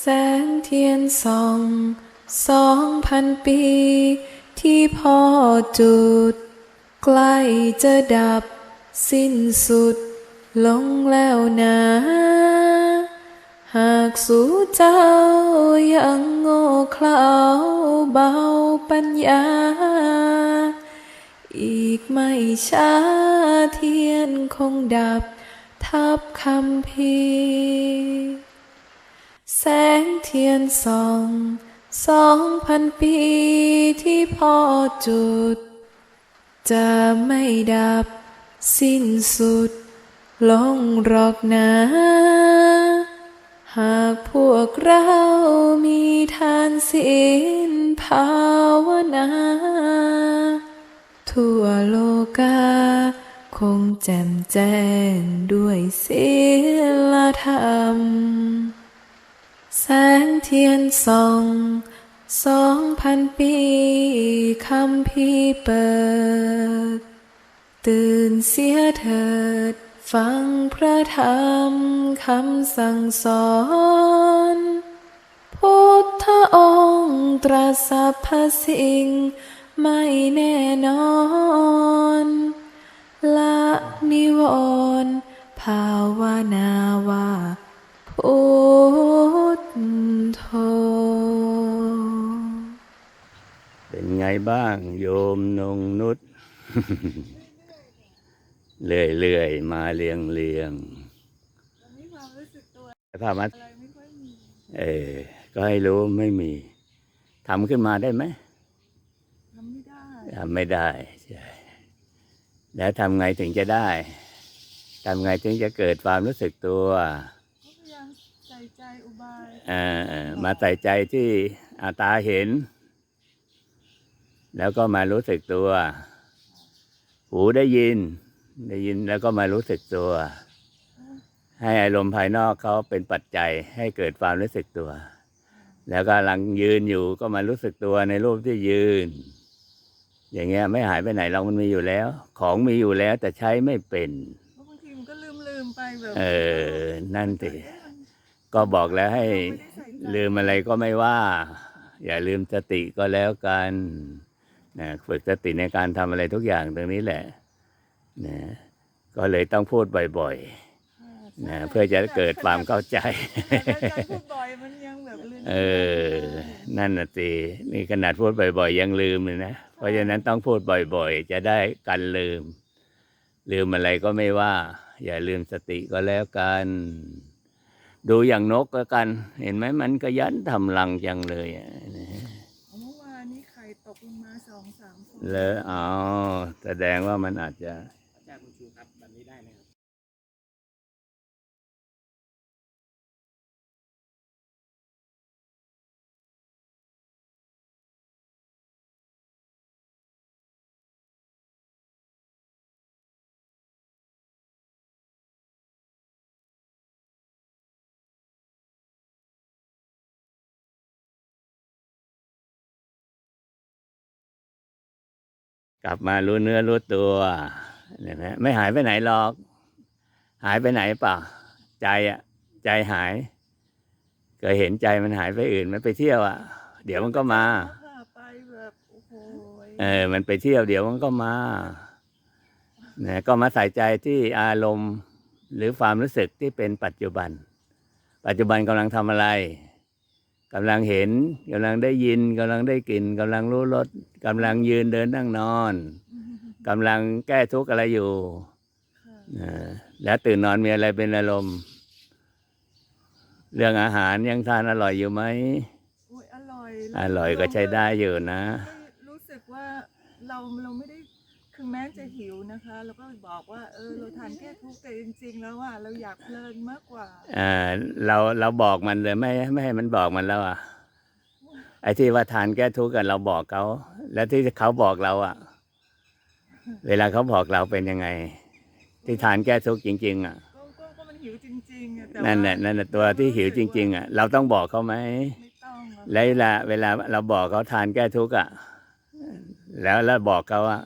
แสงเทียนส่องสองพันปี ที่พ่อจุด ใกล้จะดับสิ้นสุด ลงแล้วนะ หากสู่เจ้ายังโง่เขลาเบาปัญญา อีกไม่ช้าเทียนคงดับทับคำพี แสงเทียนส่องสองพันปีที่พ่อจุด จะไม่ดับสิ้นสุด ลงหรอกนะ หากพวกเรามีทานศีลภาวนา ทั่วโลกา คงแจ่มแจ้งด้วยศีลธรรม แสงเทียนส่องสองพันปีคำพี่เปิด ตื่นเสียเถิด ฟังพระธรรมคำสั่งสอน พุทธองค์ตรัสสรรพสิ่ง ไม่แน่นอน ละนิวรณ์ภาวนาว่าพุ โธเป็นไงบ้าง โยมนงนุษเลื่อยเลื่อยๆ มาเรียงเรียงภาพมัดเออ ก็ให้รู้ไม่มีทำขึ้นมาได้ไหมทำไม่ได้ทำไม่ได้ใช่แล้วทำไงถึงจะได้ทำไงถึงจะเกิดความรู้สึกตัว มาใส่ใจที่อาตาเห็น แล้วก็มารู้สึกตัว หูได้ยิน ได้ยินแล้วก็มารู้สึกตัว ให้อารมณ์ภายนอกเขาเป็นปัจจัยให้เกิดความรู้สึกตัว แล้วก็กำลังยืนอยู่ก็มารู้สึกตัวในรูปที่ยืน อย่างเงี้ยไม่หายไปไหนเรามันมีอยู่แล้ว ของมีอยู่แล้วแต่ใช้ไม่เป็นเพราะบางทีมันก็ลืมลืมๆไปแบบเออนั่นสิ ก็บอกแล้วให้ลืมอะไรก็ไม่ว่า อย่าลืมสติก็แล้วกันนะฝึกสติในการทำอะไรทุกอย่างตรงนี้แหละนะก็เลยต้องพูดบ่อยๆนะเพื่อจะเกิดความเข้าใจแต่การพูดบ่อยมันยังแบบลืมเออ นั่นน่ะสินี่ขนาดพูดบ่อยๆ ยังลืมเลยนะ เพราะฉะนั้นต้องพูดบ่อยๆ จะได้กันลืม ลืมอะไรก็ไม่ว่า อย่าลืมสติก็แล้วกัน ดูอย่างนกก็กัน เห็นไหมมันก็ยันทำรังจังเลยอะนะเมื่อวานนี้ไข่ตกลงมาสองสามคนแล้วอ๋อแสดงว่ามันอาจจะ กลับมารู้เนื้อรู้ตัวเห็นไหมไม่หายไปไหนหรอก หายไปไหนเปล่า ใจอะใจหายเคยเห็นใจมันหายไปอื่น มันไปเที่ยวอะเดี๋ยวมันก็มาพาไปแบบโอ้โหเออ มันไปเที่ยวเดี๋ยวมันก็มาเนี่ยก็มาใส่ใจที่อารมณ์หรือความรู้สึกที่เป็นปัจจุบัน ปัจจุบันกำลังทำอะไร กำลังเห็นกำลังได้ยินกำลังได้กลิ่นกำลังรู้รสกำลังยืนเดินนั่งนอนกำลังแก้ทุกข์อะไรอยู่ค่ะเออแล้วตื่นนอนมีอะไรเป็นอารมณ์ เรื่องอาหารยังทานอร่อยอยู่ไหมโอ้ยอร่อย อร่อยก็ใช้ได้อยู่นะ รู้สึกว่าเราเราไม่ได้ คือแม้จะหิวนะคะเราก็บอกว่าเออเราทานแค่ทุกข์แต่จริง ๆ แล้วว่าเราอยากเพลินมากกว่าเอ่อเราเราบอกมันเลยไม่ไม่ให้มันบอกมันแล้วอะไอ้ที่ว่าทานแก้ทุกข์กันเราบอกเขาแล้วที่เขาบอกเราอะ เวลาเขาบอกเราเป็นยังไง ที่ทานแก้ทุกข์จริง ๆ อะก็ก็ก็มันหิวจริงๆอะแต่นั่นแหละว่านั่นแหละตัวที่หิวจริง ๆอะเราต้องบอกเขาไหมไม่ต้องอะ แล้วเวลาเวลาเราบอกเขาทานแก้ทุกข์อะแล้วแล้วบอกเขาอะ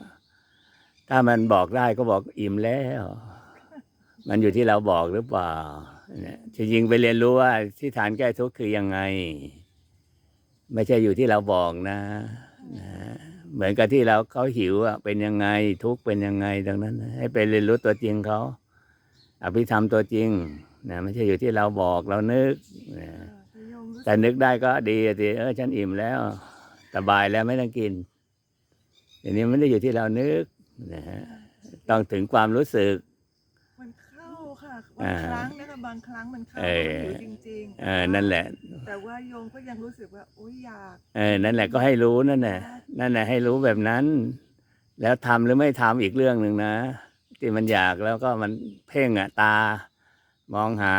ถ้ามันบอกได้ก็บอกอิ่มแล้ว มันอยู่ที่เราบอกหรือเปล่าเนี่ยจริงๆไปเรียนรู้ว่าที่ฐานแก้ทุกข์คือยังไง ไม่ใช่อยู่ที่เราบอกนะนะเหมือนกับที่เราเขาหิวอะเป็นยังไงทุกข์เป็นยังไงดังนั้น ให้ไปเรียนรู้ตัวจริงเขาอภิธรรมตัวจริงนะไม่ใช่อยู่ที่เราบอกเรานึกนะแต่นึกได้ก็ดีสิเออฉันอิ่มแล้วสบายแล้วไม่ต้องกินอันนี้ไม่ได้อยู่ที่เรานึก นะฮะต้องถึงความรู้สึก มันเข้าค่ะอ่าบางครั้งนะคะบางครั้งมันเข้าเออหิวจริงๆเออนั่นแหละ แต่ว่าโยมก็ยังรู้สึกว่าโอ๊ยอยากเออนั่นแหละก็ให้รู้นั่นแหละนั่นแหละให้รู้แบบนั้น แล้วทำหรือไม่ทำอีกเรื่องหนึ่งนะที่มันอยากแล้วก็มันเพ่งอะตามองหา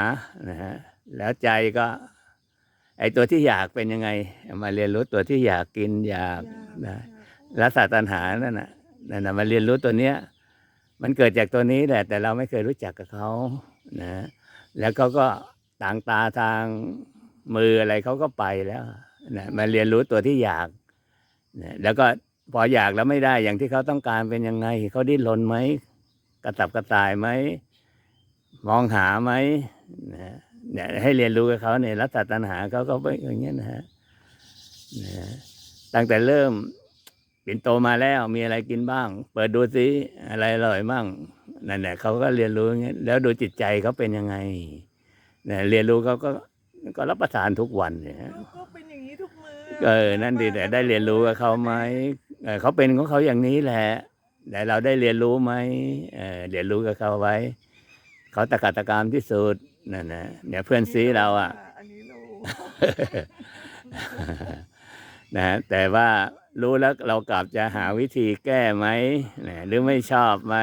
นะฮะแล้วใจก็ ไอตัวที่อยากเป็นยังไงเอามาเรียนรู้ตัวที่อยากกินอยากอยากนะอยากรักษาตัณหานั่นน่ะ นั่นนะมาเรียนรู้ตัวเนี้ย มันเกิดจากตัวนี้แหละ แต่เราไม่เคยรู้จักกับเขานะแล้วเขาก็ต่างตาทางมืออะไรเขาก็ไปแล้วนะมาเรียนรู้ตัวที่อยากนะแล้วก็พออยากแล้วไม่ได้อย่างที่เขาต้องการเป็นยังไงเขาดิ้นรนไหมกระตับกระต่ายไหมมองหาไหมนะเนี่ยให้เรียนรู้กับเขาเนี่ยรักษาตัณหาเขาก็เป็นอย่างเงี้ยนะฮะนะตั้งแต่เริ่ม ปิ่นโตมาแล้วมีอะไรกินบ้าง เปิดดูซิอะไรอร่อยมั่งนั่นแหละเขาก็เรียนรู้อย่างเงี้ยแล้วดูจิตใจเขาเป็นยังไงเนี่ยเรียนรู้เขาก็ก็รับประทานทุกวันเนี่ยฮะแล้วก็เป็นอย่างนี้ทุกมือเออนั่นดีแต่ได้เรียนรู้กับเขาไหมเออเขาเป็นของเขาอย่างนี้แหละแต่เราได้เรียนรู้ไหมเออเรียนรู้กับเขาไว้ เขาตะกัดตะกามที่สุดนั่นนะเนี่ยเพื่อนซีเราอะอันนี้รู้นะแต่ว่า รู้แล้วเรากลับจะหาวิธีแก้ไหมนะหรือไม่ชอบไหม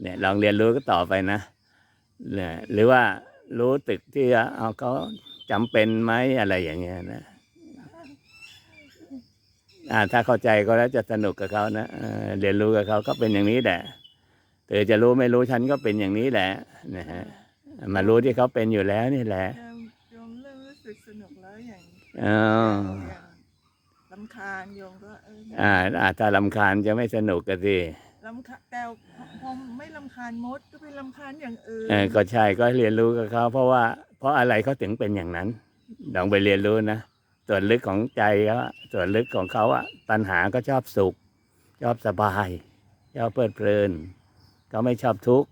เนี่ยลองเรียนรู้ก็ต่อไปนะนะหรือว่ารู้ตึกที่เอาเขาจำเป็นไหมอะไรอย่างเงี้ยนะอ่าถ้าเข้าใจก็แล้วจะสนุกกับเขานะเออเรียนรู้กับเขาก็เป็นอย่างนี้แหละเธอจะรู้ไม่รู้ฉันก็เป็นอย่างนี้แหละนะฮะมารู้ที่เขาเป็นอยู่แล้วนี่แหละโยมโยมเริ่มรู้สึกสนุกแล้วอย่างเอออย่าง ลำคาญโยมก็เอออ่าอ่าถ้าลำคาญจะไม่สนุกกันสิลำคาแต่พอไม่ลำคาญมดก็ไปลำคาญอย่างอื่นเออก็ใช่ก็เรียนรู้กับเขาเพราะว่าเพราะอะไรเขาถึงเป็นอย่างนั้นลองไปเรียนรู้นะส่วนลึกของใจเขาอะส่วนลึกของเขาอะตัณหาก็ชอบสุข ชอบสบายชอบเพลิดเพลินเขาไม่ชอบทุกข์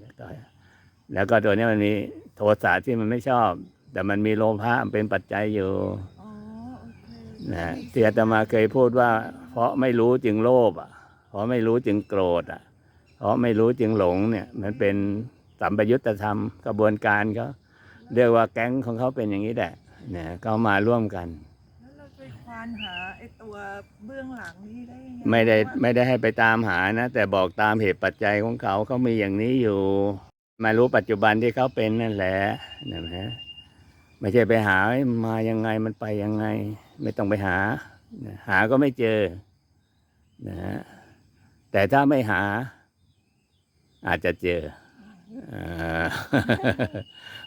แล้วก็แล้วก็ตัวเนี้ยมันมีโทสะที่มันไม่ชอบ แต่มันมีโลภะมันเป็นปัจจัยอยู่อ๋อโอเค นะที่อาตมาเคยพูดว่า เพราะไม่รู้จึงโลภอะ เพราะไม่รู้จึงโกรธอะ เพราะไม่รู้จึงหลงเนี่ย มันเป็นสัมปยุตธรรมกระบวนการเขาเรียกว่าแก๊งของเขาเป็นอย่างนี้แหละเนี่ยเขามาร่วมกันแล้วเราไปควานหาไอ้ตัวเบื้องหลังนี้ได้ยังไงไม่ได้ว่าไม่ได้ให้ไปตามหานะ แต่บอกตามเหตุปัจจัยของเขาเขามีอย่างนี้อยู่ มารู้ปัจจุบันที่เขาเป็นนั่นแหละนะฮะ ไม่ใช่ไปหาเอ้ยมายังไงมันไปยังไง ไม่ต้องไปหานะหาก็ไม่เจอนะฮะแต่ถ้าไม่หา อาจจะเจออ่า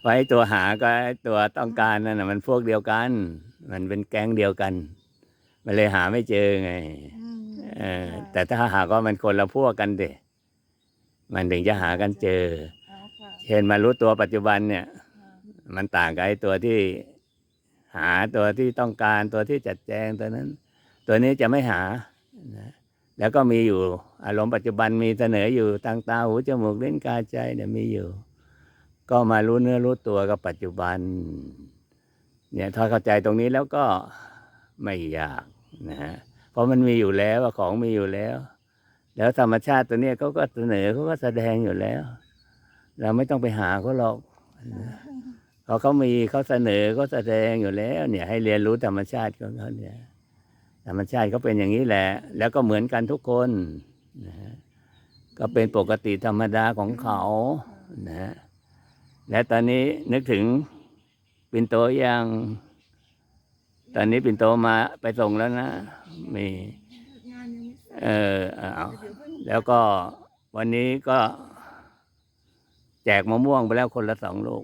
ไว้ตัวหาก็ไอ้ตัวต้องการนั่นนะมันพวกเดียวกัน มันเป็นแก๊งเดียวกัน มันเลยหาไม่เจอไงอืมเออค่ะแต่ถ้าหากว่ามันคนละพวกกันเดะมันถึงจะหากันเจอเอาค่ะเช่นมารู้ตัวปัจจุบันเนี่ยค่ะ มันต่างกับไอ้ตัวที่หาตัวที่ต้องการตัวที่จัดแจงตัวนั้น ตัวนี้จะไม่หานะแล้วก็มีอยู่ อารมณ์ปัจจุบันมีเสนออยู่ทางตาหูจมูกลิ้นกายใจเนี่ยมีอยู่ ก็มารู้เนื้อรู้ตัวกับปัจจุบัน เนี่ยถ้าเข้าใจตรงนี้แล้วก็ไม่ยากนะฮะเพราะมันมีอยู่แล้วของมีอยู่แล้ว แล้วธรรมชาติตัวเนี้ยเขาก็เสนอเขาก็แสดงอยู่แล้ว เราไม่ต้องไปหาเขาหรอก เพราเขามีเขาเสนอเขาแสดงอยู่แล้ว เนี่ย ให้เรียนรู้ธรรมชาติของเขาเนี่ย ธรรมชาติเขาเป็นอย่างนี้แหละ แล้วก็เหมือนกันทุกคนนะฮะก็เป็นปกติธรรมดาของเขานะฮะและตอนนี้นึกถึงปินโตยัง ตอนนี้ปินโตมาไปส่งแล้วนะ มี เออเอาเดี๋ยวเพิ่งแล้วก็วันนี้ก็ แจกมะม่วงไปแล้วคนละสองลูก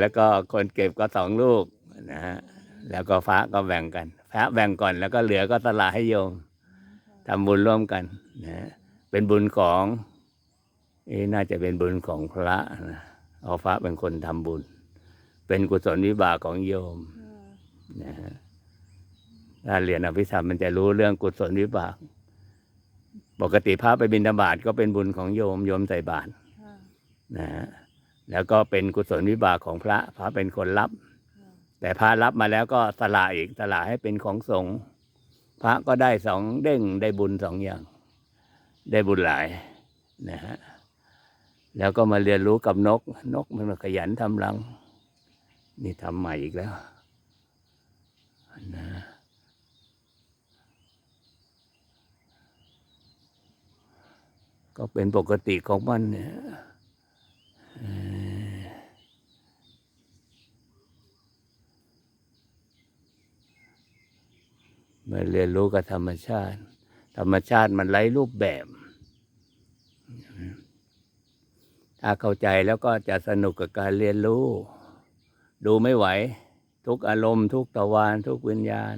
แล้วก็คนเก็บก็สองลูกนะฮะแล้วก็ฟ้าก็แบ่งกันพระแบ่งก่อนแล้วก็เหลือก็ตลาดให้โยมทำบุญร่วมกันนะเป็นบุญของเอ๊ะน่าจะเป็นบุญของพระนะเอาพระเป็นคนทำบุญ เป็นกุศลวิบากของโยมนะฮะถ้าเรียนอภิธรรมมันจะรู้เรื่องกุศลวิบาก ปกติพระไปบิณฑบาตก็เป็นบุญของโยมโยมใส่บาตรค่ะนะฮะแล้วก็เป็นกุศลวิบากของพระพระเป็นคนรับค่ะแต่พระรับมาแล้วก็สละอีกสละให้เป็นของสงฆ์พระก็ได้สองเด้งได้บุญสองอย่าง ได้บุญหลายนะฮะแล้วก็มาเรียนรู้กับนก นกมันขยันทำรัง นี่ทำใหม่อีกแล้วนะ ก็เป็นปกติของมันเนี่ยมาเรียนรู้กับธรรมชาติ ธรรมชาติมันไร้รูปแบบ ถ้าเข้าใจแล้วก็จะสนุกกับการเรียนรู้ ดูไม่ไหว ทุกอารมณ์ ทุกตะวานทุกวิญญาณ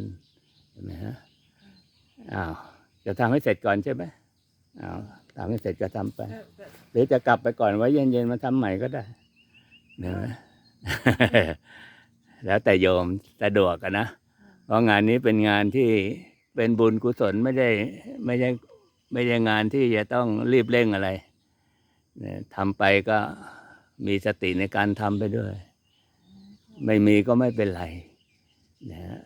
เห็นไหมฮะอ้าวจะทำให้เสร็จก่อนใช่ไหมอ้าว ทำให้เสร็จก็ทำไปแต่แต่หรือจะกลับไปก่อนไว้เย็นๆมาทำใหม่ก็ได้เห็นไหมแล้วแต่โยมสะดวกกันนะ เพราะงานนี้เป็นงานที่เป็นบุญกุศลไม่ได้ไม่ใช่ไม่ใช่งานที่จะต้องรีบเร่งอะไรเนี่ยทำไปก็มีสติในการทำไปด้วย ไม่มีก็ไม่เป็นไรนะฮะ